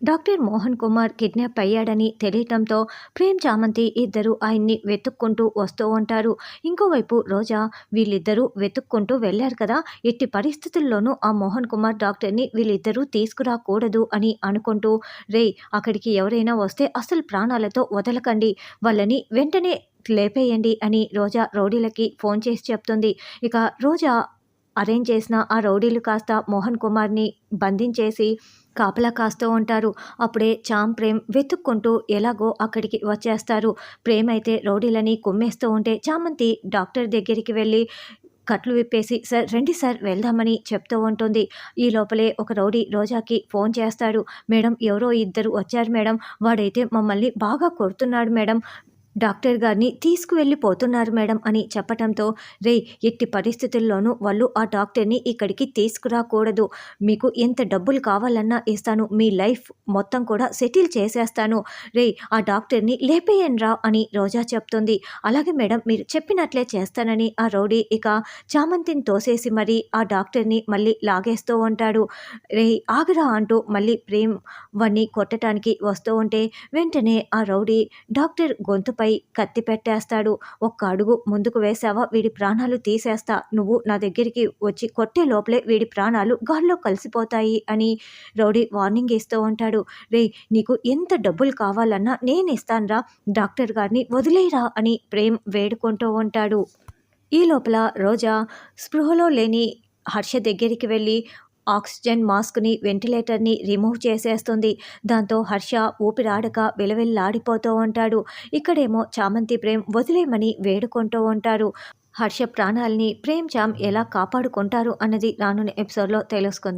Doctor Mohan Kumar kidnap అయ్యాడని తెలియటంతో ప్రేమ్ చామంతి ఇద్దరు ఆయన్ని వెతుక్కుంటూ వస్తూ ఉంటారు. ఇంకోవైపు రోజా వీళ్ళిద్దరూ వెతుక్కుంటూ వెళ్ళారు కదా ఎట్టి పరిస్థితుల్లోనూ ఆ మోహన్ కుమార్ డాక్టర్ని వీళ్ళిద్దరూ తీసుకురాకూడదు అని అనుకుంటూ రే అక్కడికి ఎవరైనా వస్తే అసలు ప్రాణాలతో వదలకండి వాళ్ళని వెంటనే లేపేయండి అని రోజా రౌడీలకి ఫోన్ చేసి చెప్తుంది. ఇక రోజా అరేంజ్ చేసిన ఆ రౌడీలు కాస్త మోహన్ కుమార్ని బంధించేసి కాపలా కాస్తూ ఉంటారు. అప్పుడే చాం ప్రేమ్ వెతుక్కుంటూ ఎలాగో అక్కడికి వచ్చేస్తారు. ప్రేమ్ అయితే రౌడీలని కుమ్మేస్తూ ఉంటే చామంతి డాక్టర్ దగ్గరికి వెళ్ళి కట్లు విప్పేసి సార్ రండి సార్ వెళ్దామని చెప్తూ ఉంటుంది. ఈ లోపలే ఒక రౌడీ రోజాకి ఫోన్ చేస్తాడు. మేడం ఎవరో ఇద్దరు వచ్చారు మేడం. వాడైతే మమ్మల్ని బాగా కొడుతున్నాడు మేడం. డాక్టర్ గారిని తీసుకువెళ్ళిపోతున్నారు మేడం అని చెప్పటంతో రే ఎట్టి పరిస్థితుల్లోనూ వాళ్ళు ఆ డాక్టర్ని ఇక్కడికి తీసుకురాకూడదు. మీకు ఎంత డబ్బులు కావాలన్నా ఇస్తాను. మీ లైఫ్ మొత్తం కూడా సెటిల్ చేసేస్తాను. రే ఆ డాక్టర్ని లేపేయండ్రా అని రోజా చెప్తుంది. అలాగే మేడం మీరు చెప్పినట్లే చేస్తానని ఆ రౌడీ ఇక చామంతిని తోసేసి మరి ఆ డాక్టర్ని మళ్ళీ లాగేస్తూ ఉంటాడు. రే ఆగరా అంటూ మళ్ళీ ప్రేమ్ వాణ్ణి కొట్టడానికి వస్తూ ఉంటే వెంటనే ఆ రౌడీ డాక్టర్ గొంతుపై కత్తి పెట్టేస్తాడు. ఒక్క అడుగు ముందుకు వేసావా వీడి ప్రాణాలు తీసేస్తా. నువ్వు నా దగ్గరికి వచ్చి కొట్టే లోపలే వీడి ప్రాణాలు గాల్లో కలిసిపోతాయి అని రౌడీ వార్నింగ్ ఇస్తూ ఉంటాడు. రే నీకు ఎంత డబ్బులు కావాలన్నా నేను ఇస్తానురా. డాక్టర్ గారిని వదిలేరా అని ప్రేమ్ వేడుకుంటూ ఉంటాడు. ఈ లోపల రోజా స్పృహలో లేని హర్ష దగ్గరికి వెళ్ళి ఆక్సిజన్ మాస్క్ని వెంటిలేటర్ని రిమూవ్ చేసేస్తుంది. దాంతో హర్ష ఊపిరాడక విలవిల్లాడిపోతూ ఉంటాడు. ఇక్కడేమో చామంతి ప్రేమ్ వదిలేమని వేడుకుంటూ ఉంటారు హర్ష ప్రాణాల్ని ప్రేమ్ చామ్ ఎలా కాపాడుకుంటారు అన్నది రానున్న ఎపిసోడ్లో తెలుసుకుంది.